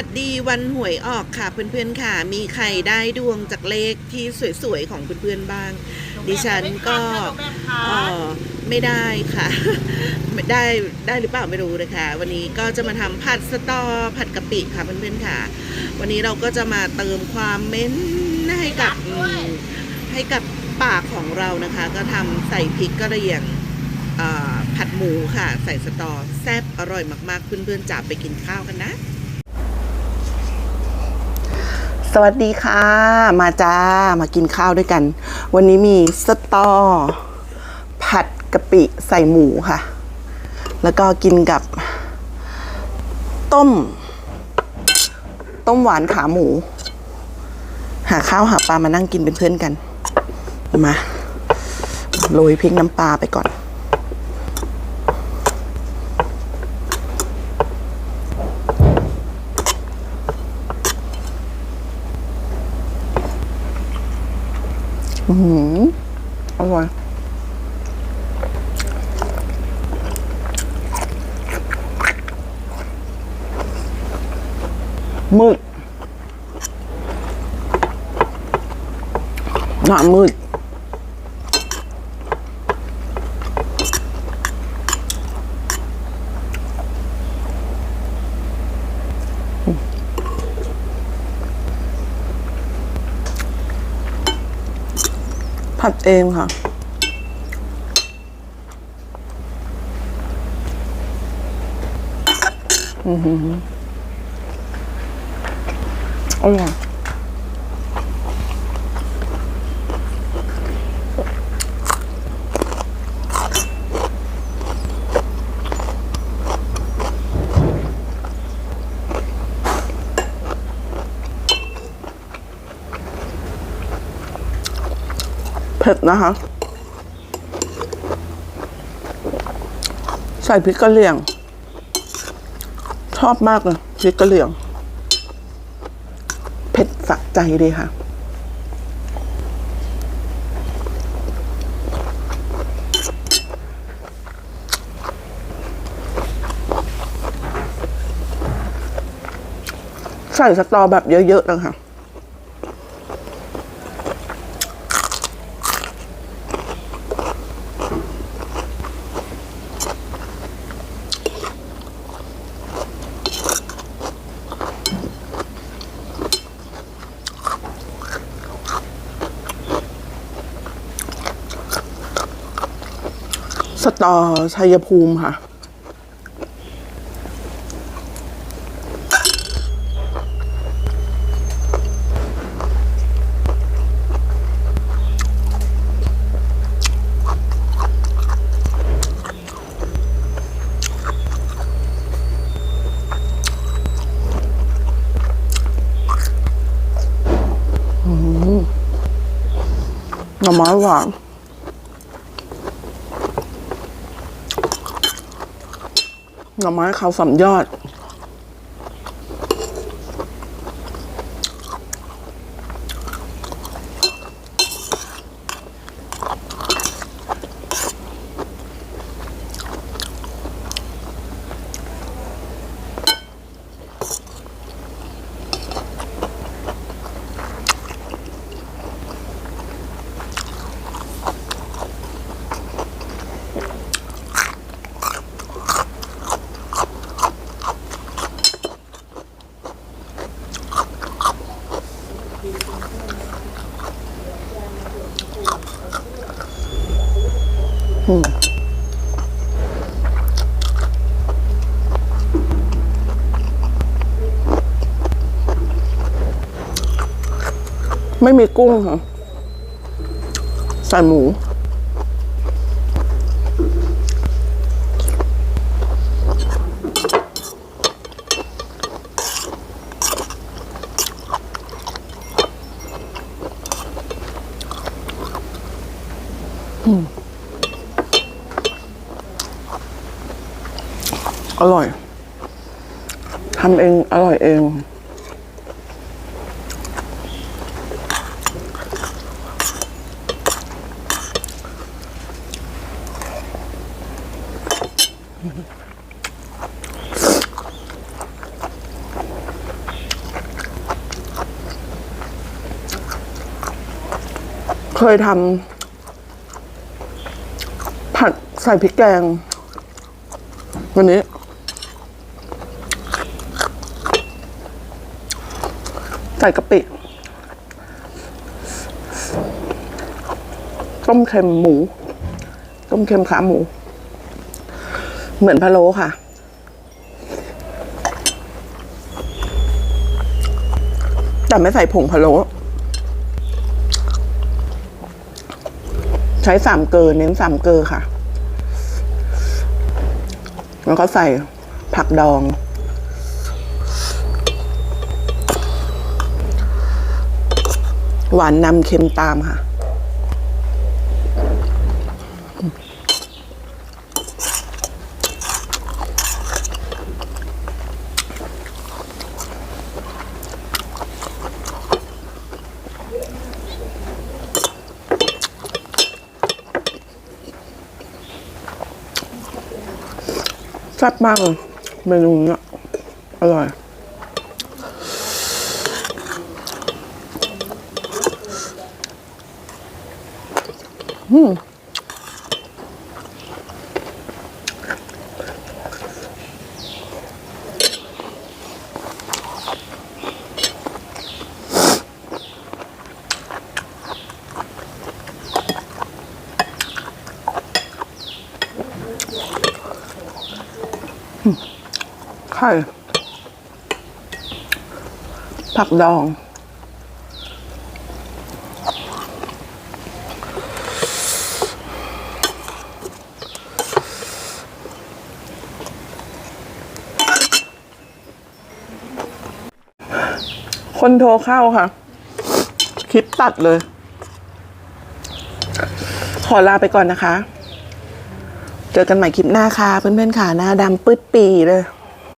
วัสดีวันหวยออกค่ะเพื่อนๆค่ะ มีใครได้ดวงจากเลขที่สวยๆของเพื่อนๆบ้าง ดิฉันก็อ่อไม่ได้ค่ะได้ได้หรือเปล่าไม่รู้นะคะ วันนี้ก็จะมาทำผัดสตอผัดกะปิค่ะเพื่อนๆค่ะ วันนี้เราก็จะมาเติมความเม้นให้กับให้กับปากของเรานะคะ ก็ทำใส่พริกกระเหรี่ยงผัดหมูค่ะ ใส่สตอแซ่บอร่อยมากๆเพื่อนๆจับไปกินข้าวกันนะ สวัสดีค่ะ มาจ้า มากินข้าวด้วยกัน วันนี้มีสตอ ผัดกะปิใส่หมูค่ะ แล้วก็กินกับ ต้ม ต้มหวานขาหมู หาข้าวหาปลามานั่งกินเป็นเพื่อนกัน มา โรยพริกน้ำปลาไปก่อน อืออร่อยมืดหนามืด ผัดเองค่ะ อือหืออร่อย ผ็ดนะคะ ใส่พริกกะเหรี่ยง ชอบมากเลยพริกกะเหรี่ยง เผ็ดสะใจเลยค่ะใส่สตอแบบเยอะๆเลยค่ะ ตอชัยภูมิค่ะ อืมหน่อไม้หวาน หน่อไม้เขาสัมยอด ไม่มีกุ้งค่ะใส่หมู อ อร่อยทำเองอร่อยเอง เคยทำผัดใส่พริกแกง วันนี้ ส่กะปิ ต้มเค็มหมู ต้มเค็มขาหมู เหมือนพะโล้ค่ะแต่ไม่ใส่ผงพะโล้ใช้สามเกลอเน้นสามเกลอค่ะ แล้วก็ใส่ผักดอง หวานนำเค็มตามค่ะ แซ่บมากเลยเมนูเนี้ยอร่อย ไข่ผักดอง คนโทรเข้าค่ะ คลิปตัดเลย ขอลาไปก่อนนะคะ เจอกันใหม่คลิปหน้าค่ะ เพื่อนๆค่ะ หน้าดำปื๊ดปีเลย